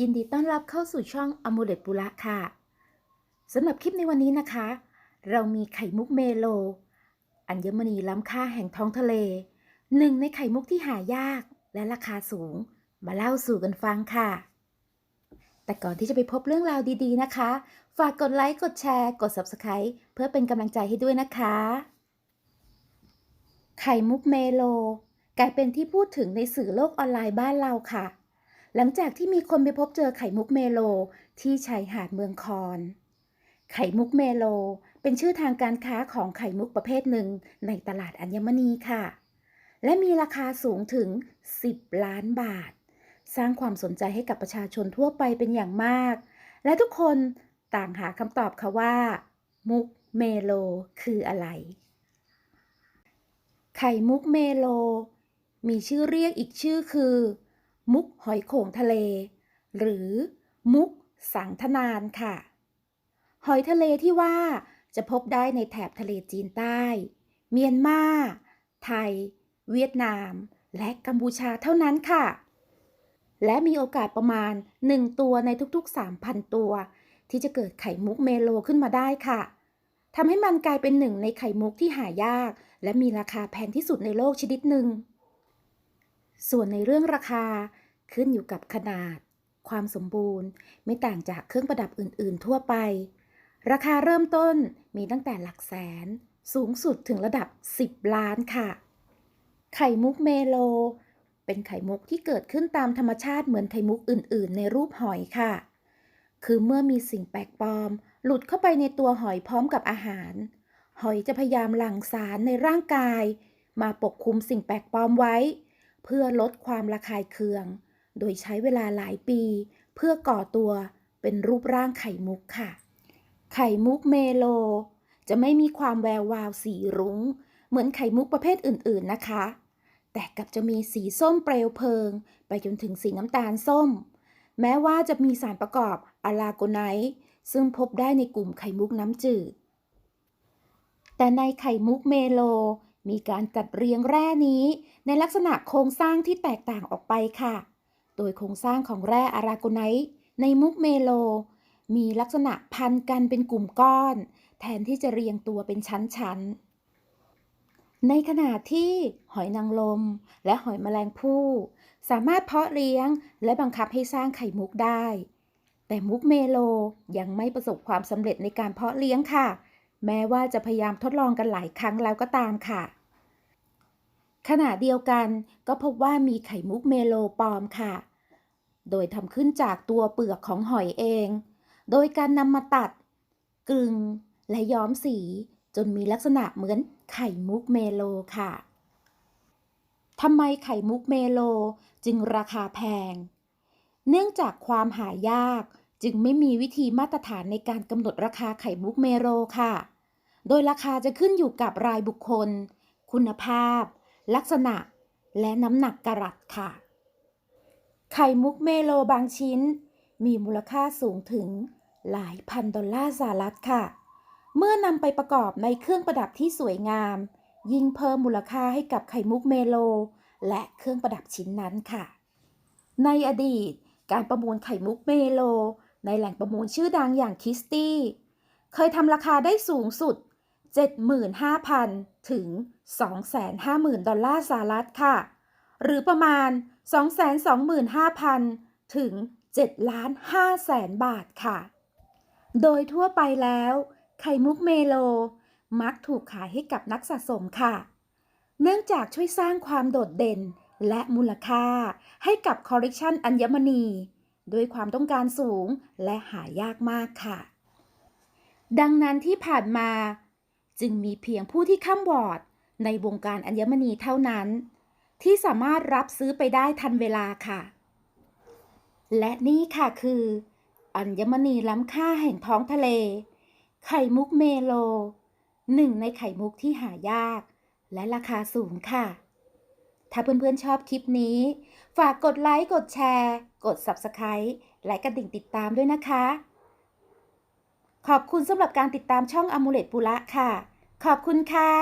ยินดีต้อนรับเข้าสู่ช่องอมูเลตปุระค่ะสำหรับคลิปในวันนี้นะคะ เรามีไข่มุกเมโล อัญมณีล้ำค่าแห่งท้องทะเล หนึ่งในไข่มุกที่หายากและราคาสูง มาเล่าสู่กันฟังค่ะ แต่ก่อนที่จะไปพบเรื่องราวดีๆนะคะ ฝากกดไลค์ กดแชร์ กด Subscribe เพื่อเป็นกำลังใจให้ด้วยนะคะ ไข่มุกเมโล กลายเป็นที่พูดถึงในสื่อโลกออนไลน์บ้านเราค่ะ หลังจากที่มีคนไปพบเจอไข่มุกเมโลที่ชายหาดเมืองคอน ไข่มุกเมโลเป็นชื่อทางการค้าของไข่มุกประเภทหนึ่งในตลาดอัญมณีค่ะ และมีราคาสูงถึง 10 ล้านบาท สร้างความสนใจให้กับประชาชนทั่วไปเป็นอย่างมาก และทุกคนต่างหาคำตอบค่ะว่า มุกเมโลคืออะไร ไข่มุกเมโล มีชื่อเรียกอีกชื่อคือ มุกหอยโข่งทะเล หรือมุกสังทนานค่ะ หอยทะเลที่ว่าจะพบได้ในแถบทะเลจีนใต้ เมียนมา ไทย เวียดนาม และกัมพูชาเท่านั้นค่ะ และมีโอกาสประมาณ 1 ตัวในทุกๆ 3,000 ตัว ที่จะเกิดไข่มุกเมโลขึ้นมาได้ค่ะทำให้มันกลายเป็นหนึ่งในไข่มุกที่หายาก และมีราคาแพงที่สุดในโลกชนิดหนึ่ง ส่วนในเรื่องราคาขึ้นอยู่กับขนาด ความสมบูรณ์ ไม่ต่างจากเครื่องประดับอื่น ๆ ทั่วไป ราคาเริ่มต้นมีตั้งแต่หลักแสน สูงสุดถึงระดับ 10 ล้านค่ะ ไข่มุกเมโล เป็นไข่มุกที่เกิดขึ้นตามธรรมชาติเหมือนไข่มุกอื่น ๆ ในรูปหอยค่ะ คือเมื่อมีสิ่งแปลกปลอม หลุดเข้าไปในตัวหอยพร้อมกับอาหาร หอยจะพยายามหลั่งสารในร่างกาย มาปกคลุมสิ่งแปลกปลอมไว้ เพื่อลดความระคายเคือง โดยใช้เวลาหลายปี เพื่อก่อตัวเป็นรูปร่างไข่มุกค่ะ ไข่มุกเมโล จะไม่มีความแวววาวสีรุง้ง เหมือนไข่มุกประเภทอื่นๆนะคะ แต่กลับจะมีสีส้มเปลวเพลิง ไปจนถึงสีน้ำตาลส้ม แม้ว่าจะมีสารประกอบอะลาโกไนท์ซึ่งพบได้ในกลุ่มไข่มุกน้ำจืด แต่ในไข่มุกเมโล มีการจัดเรียงแร่นี้ ในลักษณะโครงสร้างที่แตกต่างออกไปค่ะ โดยโครงสร้างของแร่อะราโกไนท์ในมุกเมโล มีลักษณะพันกันเป็นกลุ่มก้อน แทนที่จะเรียงตัวเป็นชั้นๆ ในขณะที่หอยนางรมและหอยแมลงภู่สามารถเพาะเลี้ยงและบังคับให้สร้างไข่มุกได้ แต่มุกเมโลยังไม่ประสบความสำเร็จในการเพาะเลี้ยงค่ะ แม้ว่าจะพยายามทดลองกันหลายครั้งแล้วก็ตามค่ะ ขณะเดียวกันก็พบว่ามีไข่มุกเมโลปลอมค่ะ โดยทำขึ้นจากตัวเปลือกของหอยเอง โดยการนำมาตัด กลึง และย้อมสีจนมีลักษณะเหมือนไข่มุกเมโลค่ะทำไมไข่มุกเมโลจึงราคาแพง เนื่องจากความหายากจึงไม่มีวิธีมาตรฐานในการกำหนดราคาไข่มุกเมโลค่ะ โดยราคาจะขึ้นอยู่กับรายบุคคล คุณภาพ ลักษณะ และน้ำหนักกะรัตค่ะ ไข่มุกเมโลบางชิ้น มีมูลค่าสูงถึงหลายพันดอลลาร์สหรัฐค่ะ เมื่อนำไปประกอบในเครื่องประดับที่สวยงาม ยิ่งเพิ่มมูลค่าให้กับไข่มุกเมโล และเครื่องประดับชิ้นนั้นค่ะ ในอดีต การประมูลไข่มุกเมโล ในแหล่งประมูลชื่อดังอย่างคิสตี้ เคยทำราคาได้สูงสุด 75,000 ถึง 250,000 ดอลลาร์สหรัฐค่ะ หรือประมาณ 225,000 ถึง7ล้าน5แสนบาทค่ะ โดยทั่วไปแล้ว ไข่มุกเมโล มักถูกขายให้กับนักสะสมค่ะ เนื่องจากช่วยสร้างความโดดเด่นและมูลค่าให้กับคอลเลกชันอัญมณี ด้วยความต้องการสูงและหายากมากค่ะ ดังนั้นที่ผ่านมา จึงมีเพียงผู้ที่ข้ามวอร์ดในวงการอัญมณีเท่านั้น ที่สามารถรับซื้อไปได้ทันเวลาค่ะ และนี่ค่ะคือ อัญมณีล้ำค่าแห่งท้องทะเล ไข่มุกเมโล หนึ่งในไข่มุกที่หายาก และราคาสูงค่ะ ถ้าเพื่อนๆชอบคลิปนี้ ฝากกดไลค์ กดแชร์ กด Subscribe และกระดิ่งติดตามด้วยนะคะ ขอบคุณสำหรับการติดตามช่องอมูเลตปุระค่ะ ขอบคุณค่ะ